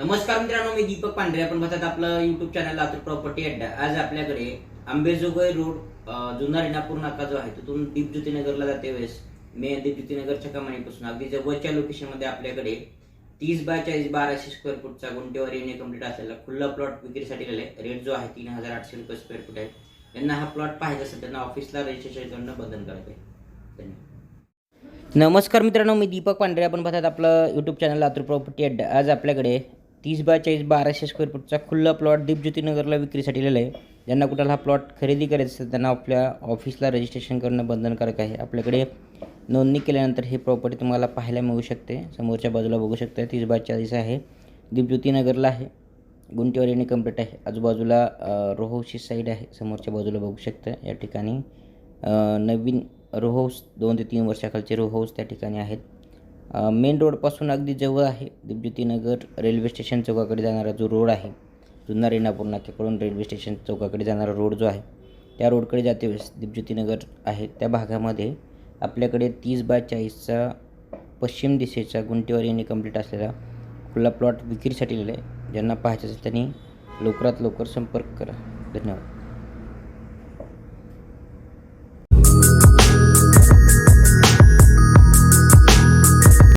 नमस्कार मित्रांनो मी दीपक पांढरे. आपण बघतात आपलं युट्यूब चॅनल लातूर प्रॉपर्टी अड्डा आज आपल्याकडे आंबेजोगाई रोड जुना रेणापूर नाका जो आहे तिथून दीपज्योतीनगरला जाते वेळेस. मे दीपज्योतीनगरच्या कमानीपासून. अगदी जवळच्या लोकेशनमध्ये आपल्याकडे तीस बाय चाळीस बाराशे स्क्वेअर फूटचा गुंठेवर येणे कंप्लीट असलेला खुल्ला प्लॉट विक्रीसाठी आलेला आहे. रेट जो आहे तीन हजार आठशे रुपये स्क्वेअर फूट आहे. त्यांना हा प्लॉट पाहिजे असेल त्यांना ऑफिसला रजिस्ट्रेशन करणं बंधनकारक आहे धन्यवाद. नमस्कार मित्रांनो मी दीपक पांढरे. आपण बघतात आपलं यूट्यूब चॅनल लातूर प्रॉपर्टी अड्डा आज आपल्याकडे तीस बाय चाळीस बाराशे स्क्वेअर फूटचा खुल्ला प्लॉट दीपज्योतीनगरला विक्रीसाठी दिलेला आहे. ज्यांना कुठला हा प्लॉट खरेदी करायचा असेल त्यांना आपल्या ऑफिसला रजिस्ट्रेशन करणं बंधनकारक आहे. आपल्याकडे नोंदणी केल्यानंतर ही प्रॉपर्टी तुम्हाला पाहायला मिळू शकते. समोरच्या बाजूला बघू शकता तीस बाय चाळीस आहे. दीपज्योतीनगरला आहे. गुंटीवर येणे कंप्लीट आहे. आजूबाजूला रोहोशी साईड आहे. समोरच्या बाजूला बघू शकता या ठिकाणी नवीन रोहोस दोन ते तीन वर्षाखालचे रोहोस त्या ठिकाणी आहेत. मेन रोडपासून अगदी जवळ आहे. दीपज्योतीनगर रेल्वे स्टेशन चौकाकडे जाणारा जो रोड आहे जुन्ना रेणापूर नाक्याकडून रेल्वे स्टेशन चौकाकडे जाणारा रोड जो आहे त्या रोडकडे जाते वेळेस दीपज्योतीनगर आहे. त्या भागामध्ये आपल्याकडे तीस बाय चाळीसचा पश्चिम दिशेचा गुंटेवर यांनी कंप्लीट असलेला खुला प्लॉट विक्रीसाठी लिहिला आहे. ज्यांना पाहायचं असेल त्यांनी लवकरात लवकर संपर्क करा. धन्यवाद.